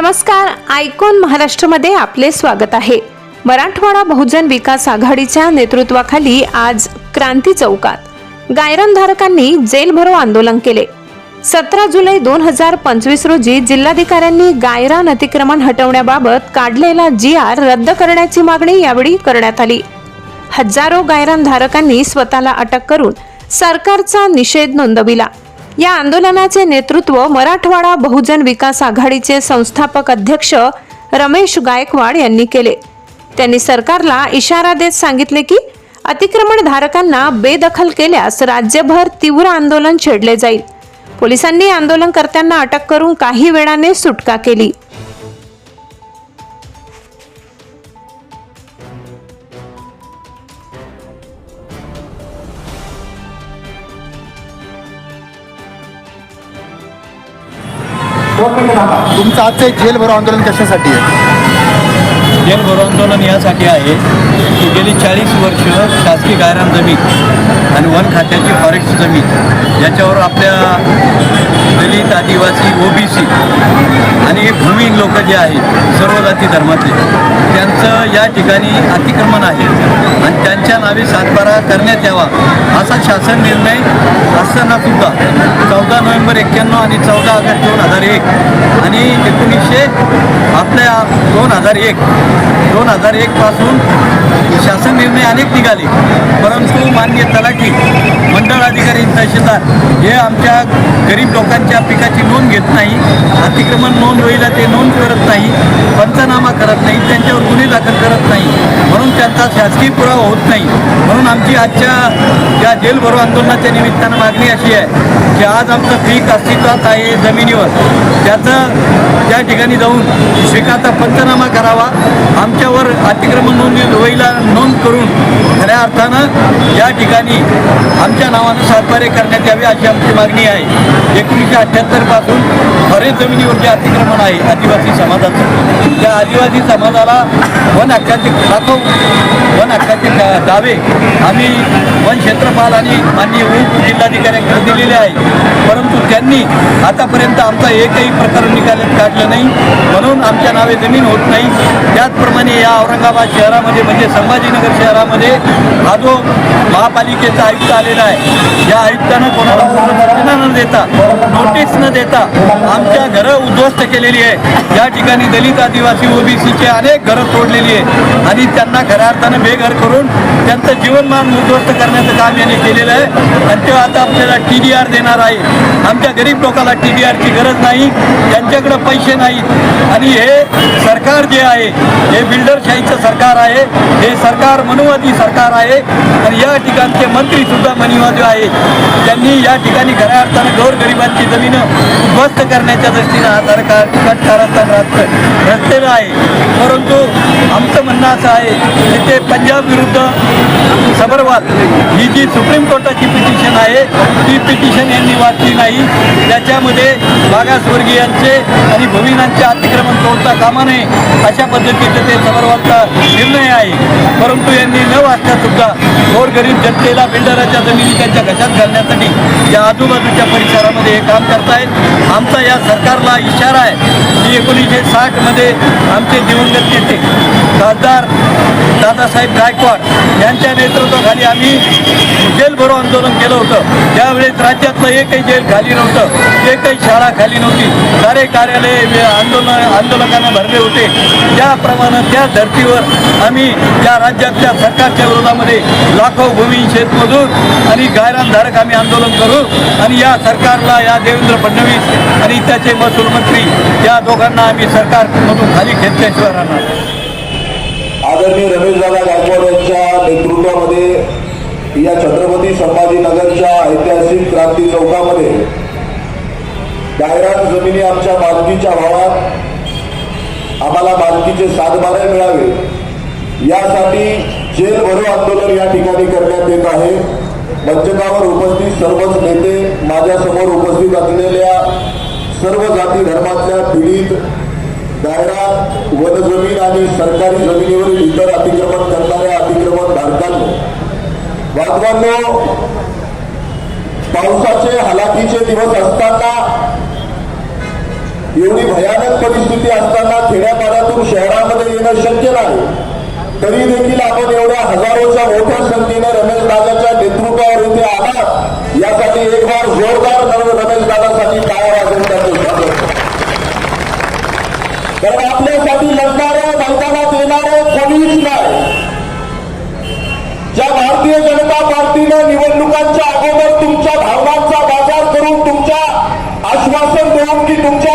नमस्कार आयकॉन महाराष्ट्रमध्ये आपले स्वागत आहे. मराठवाडा बहुजन विकास आघाडीच्या नेतृत्वाखाली आज क्रांती चौकात. गायरनधारकांनी जेलभरो आंदोलन केले. सतरा जुलै दोन हजार पंचवीस रोजी जिल्हाधिकाऱ्यांनी गायरान अतिक्रमण हटवण्याबाबत काढलेला जी आर रद्द करण्याची मागणी यावेळी करण्यात आली. हजारो गायरान धारकांनी स्वतःला अटक करून सरकारचा निषेध नोंदविला. या आंदोलनाचे नेतृत्व मराठवाडा बहुजन विकास आघाडीचे संस्थापक अध्यक्ष रमेश गायकवाड यांनी केले. त्यांनी सरकारला इशारा देत सांगितले की अतिक्रमण धारकांना बेदखल केल्यास राज्यभर तीव्र आंदोलन छेडले जाईल. पोलिसांनी आंदोलनकर्त्यांना अटक करून काही वेळाने सुटका केली. तुमचं आजचं जेल भरो आंदोलन कशासाठी आहे? जेल भरो आंदोलन यासाठी आहे की गेली चाळीस वर्ष शासकीय गायरान जमीन आणि वन खात्याची फॉरेस्ट जमीन याच्यावर आपल्या दलित आदिवासी ओबीसी आणि भूमिहीन लोक जे आहेत सर्व जाती धर्मातले त्यांचं या ठिकाणी अतिक्रमण आहे. आणि त्यांच्या नावे सातबारा करण्यात यावा. असा शासन निर्णय असताना सुद्धा चौदा नोव्हेंबर एक्क्याण्णव आणि चौदा ऑगस्ट दोन हजार एक आणि एकोणीसशे आपल्या दोन हजार एक दोन हजार एकपासून शासन निर्णय अनेक निघाले. परंतु मान्य तलाठी मंडळ अधिकारी तहसीलदार हे आमच्या गरीब लोकांच्या पिकाची नोंद घेत नाही अतिक्रमण नोंद होईल ते नोंद करत नाही पंचनामा करत नाही त्यांच्यावर गुन्हे दाखल करत नाही. म्हणून त्यांचा शासकीय पुरावा होत नाही. म्हणून आमची आजच्या या जेलभरो आंदोलनाच्या निमित्तानं मागणी अशी आहे की आज आमचं पीक अस्तित्वात आहे जमिनीवर. त्याचं त्या ठिकाणी जाऊन पिकाचा पंचनामा करावा आमच्यावर अतिक्रमण नोंद होईला नोंद करून खऱ्या अर्थानं या ठिकाणी आमच्या नावानं सातबारे करण्यात यावे अशी आमची मागणी आहे. एकोणीसशे अठ्ठ्याहत्तरपासून बरेच जमिनीवर जे अतिक्रमण आहे आदिवासी समाजाचं. त्या आदिवासी समाजाला वन हक्काचे लाखो वन हक्काचे दावे. आम्ही वन क्षेत्रपाल आणि माननीय उप जिल्हाधिकाऱ्यांकडे दिलेले आहे. परंतु त्यांनी आतापर्यंत आमचा एकही प्रकरण निकालात काढलं नाही. म्हणून आमच्या नावे जमीन होत नाही. त्याचप्रमाणे या औरंगाबाद शहरामध्ये म्हणजे संभाजीनगर शहरामध्ये हा जो महापालिकेचा आयुक्त आलेला आहे या आयुक्तानं कोणाला देता नोटीस न देता आमच्या घरं उद्ध्वस्त केलेली आहे. या ठिकाणी दलित आदिवासी ओबीसीचे अनेक घरं तोडलेली आहे. आणि त्यांना खऱ्या अर्थानं बेघर करून त्यांचं जीवनमान उद्ध्वस्त करण्याचं काम यांनी केलेलं आहे. आणि ते आता आपल्याला टी डी आर देणार आहे. आमच्या गरीब लोकांना टी डी आरची गरज नाही त्यांच्याकडे पैसे नाहीत आणि हे सरकार जे आहे हे बिल्डरशाहीचं सरकार आहे हे सरकार मनुवादी सरकार आहे. आणि या ठिकाणचे मंत्रीसुद्धा मनुवादी आहे. त्यांनी या ठिकाणी खऱ्या अर्थानं गोरगरिबांची जमीनं उद्ध्वस्त करण्याच्या दृष्टीनं हा सरकार कट रचलेलं आहे. परंतु आमचं म्हणणं असं आहे की ते पंजाब विरुद्ध सबरवाल ही जी सुप्रीम कोर्टाची पिटिशन आहे ती पिटिशन यांनी वाचली नाही. त्याच्यामध्ये मागासवर्गीयांचे आणि भूमिनांचे अतिक्रमण तोडता कामा नये अशा पद्धतीचे ते सबरवालचा निर्णय आहे. परंतु यांनी न वाचता सुद्धा गोरगरीब जनतेला बिल्डराच्या जमिनी त्यांच्या घशात घालण्यासाठी या आजूबाजूच्या परिसरामध्ये हे काम करतायत. आमचा या सरकारला इशारा आहे की एकोणीसशे साठमध्ये आमचे दिवंगत नेते खासदार दादासाहेब गायकवाड यांच्या नेतृत्वाखाली आम्ही जेल भरो आंदोलन केलं होतं. त्यावेळेस राज्यातलं एकही जेल खाली नव्हतं. एकही शाळा खाली नव्हती. सारे कार्यालय आंदोलन आंदोलकांना भरले होते. त्याप्रमाणे त्या धर्तीवर आम्ही त्या राज्यातल्या सरकारच्या विरोधामध्ये लाखो भूमी शेतमजूर आणि गायरानधारक आम्ही आंदोलन करू आणि या सरकारला या देवेंद्र फडणवीस आणि त्याचे महसूल मंत्री या दोघांना आम्ही सरकारमधून खाली खेचल्याशिवाय राहणार आदरणीय रमेशदादा गायकवाड यांच्या नेतृत्वामध्ये या छत्रपती संभाजीनगरच्या ऐतिहासिक क्रांती चौकामध्ये गायरान जमिनी आमच्या मालकीच्या भावात आम्हाला मालकीचे सातबारे मिळावे. यासाठी जेल भरो आंदोलन या ठिकाणी करण्यात येत आहे. मंचकावर उपस्थित सर्वच नेते माझ्यासमोर उपस्थित असलेल्या सर्व जाती धर्मातल्या पीडित दायरा वनजमीन आणि सरकारी जमिनीवरील इतर अतिक्रमण करणाऱ्या अतिक्रमण धारकांनो बांधवांनो पावसाचे हलाखीचे दिवस असताना एवढी भयानक परिस्थिती असताना खेड्यापाड्यातून शहरामध्ये येणं शक्य नाही. तरी देखील आपण एवढ्या हजारोच्या मोठ्या संख्येने रमेश दादाच्या नेतृत्वावर इथे आलात. यासाठी एक बार जोरदार रमेश दादासाठी काय वाजवून त्याचं स्वागत. कारण आपल्यासाठी लढणाऱ्या मैदानात येणारे कोणीच नाही. ज्या भारतीय जनता पार्टीने निवडणुकांच्या अगोदर तुमच्या भावनांचा बाजार करून तुमच्या आश्वासन देऊन की तुमच्या